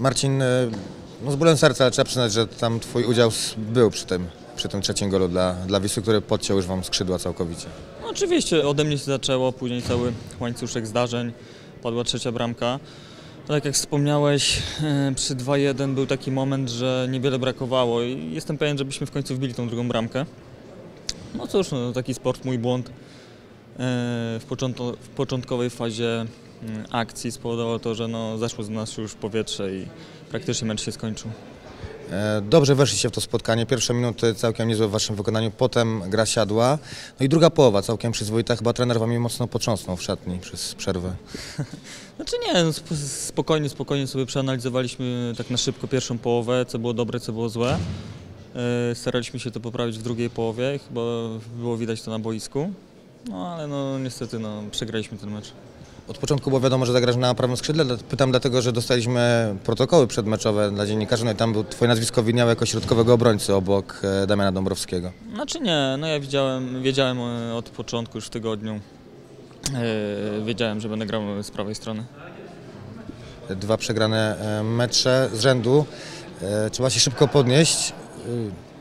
Marcin, e, no z bólem serca ale trzeba przyznać, że tam twój udział był przy tym, przy tym trzecim golu dla, dla Wisły, który podciął już wam skrzydła całkowicie. No, oczywiście ode mnie się zaczęło, później cały łańcuszek zdarzeń, padła trzecia bramka. Tak jak wspomniałeś, e, przy 2-1 był taki moment, że niewiele brakowało i jestem pewien, żebyśmy w końcu wbili tą drugą bramkę. No cóż, no, taki sport, mój błąd. E, W, w początkowej fazie mm, akcji spowodowało to, że no, zeszło z nas już powietrze i praktycznie mecz się skończył. E, Dobrze weszliście w to spotkanie. Pierwsze minuty całkiem niezłe w waszym wykonaniu, potem gra siadła. No i druga połowa całkiem przyzwoita. Chyba trener wami mocno potrząsnął w szatni przez przerwę. Znaczy nie, no sp- spokojnie, spokojnie sobie przeanalizowaliśmy tak na szybko pierwszą połowę, co było dobre, co było złe. E, Staraliśmy się to poprawić w drugiej połowie, chyba było widać to na boisku. No ale no niestety no, przegraliśmy ten mecz. Od początku było wiadomo, że zagrasz na prawym skrzydle. Pytam dlatego, że dostaliśmy protokoły przedmeczowe dla dziennikarzy, no i tam był twoje nazwisko widniało jako środkowego obrońcy obok e, Damiana Dąbrowskiego. Znaczy nie, no ja widziałem, wiedziałem e, od początku już w tygodniu, e, wiedziałem, że będę grał z prawej strony. Dwa przegrane mecze z rzędu. Trzeba się szybko podnieść.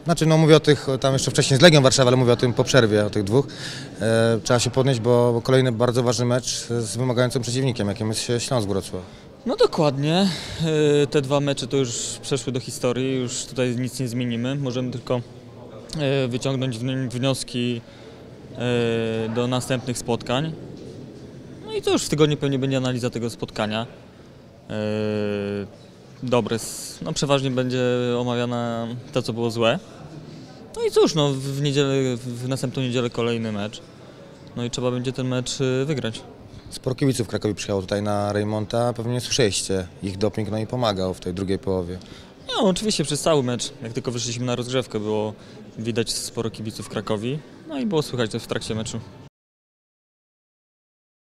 Znaczy, no mówię o tych, tam jeszcze wcześniej z Legią Warszawa, ale mówię o tym po przerwie, o tych dwóch. E, Trzeba się podnieść, bo kolejny bardzo ważny mecz z wymagającym przeciwnikiem, jakim jest Śląsk Wrocław. No dokładnie. E, Te dwa mecze to już przeszły do historii, już tutaj nic nie zmienimy. Możemy tylko e, wyciągnąć wni- wnioski e, do następnych spotkań. No i to już w tygodniu pewnie będzie analiza tego spotkania. E, Dobre, s- no przeważnie będzie omawiana to, co było złe. No i cóż, no w niedzielę, w następną niedzielę kolejny mecz. No i trzeba będzie ten mecz e, wygrać. Sporo kibiców w Krakowie przyjechało tutaj na Reymonta, pewnie słyszeliście. Ich doping no i pomagał w tej drugiej połowie. No, oczywiście przez cały mecz, jak tylko wyszliśmy na rozgrzewkę, było widać sporo kibiców Krakowi, no i było słychać to w trakcie meczu.